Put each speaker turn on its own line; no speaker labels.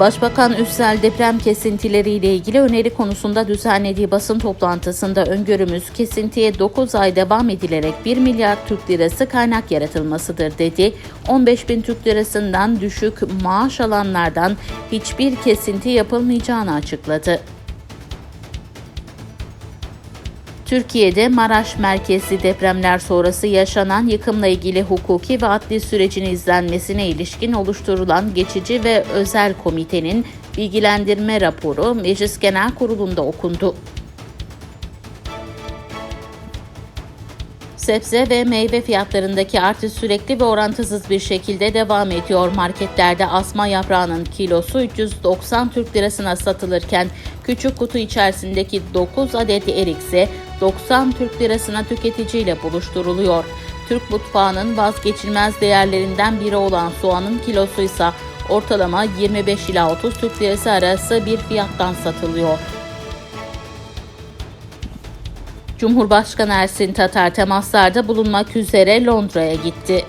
Başbakan Üssel deprem kesintileriyle ilgili öneri konusunda düzenlediği basın toplantısında öngörümüz kesintiye 9 ay devam edilerek 1 milyar Türk lirası kaynak yaratılmasıdır dedi. 15 bin Türk lirasından düşük maaş alanlardan hiçbir kesinti yapılmayacağını açıkladı. Türkiye'de Maraş merkezli depremler sonrası yaşanan yıkımla ilgili hukuki ve adli sürecin izlenmesine ilişkin oluşturulan geçici ve özel komitenin bilgilendirme raporu Meclis Genel Kurulu'nda okundu. Sebze ve meyve fiyatlarındaki artış sürekli ve orantısız bir şekilde devam ediyor. Marketlerde asma yaprağının kilosu 390 Türk lirasına satılırken küçük kutu içerisindeki 9 adet erik ise 90 Türk lirasına tüketiciyle buluşturuluyor. Türk mutfağının vazgeçilmez değerlerinden biri olan soğanın kilosu ise ortalama 25 ila 30 Türk lirası arası bir fiyattan satılıyor. Cumhurbaşkanı Ersin Tatar temaslarda bulunmak üzere Londra'ya gitti.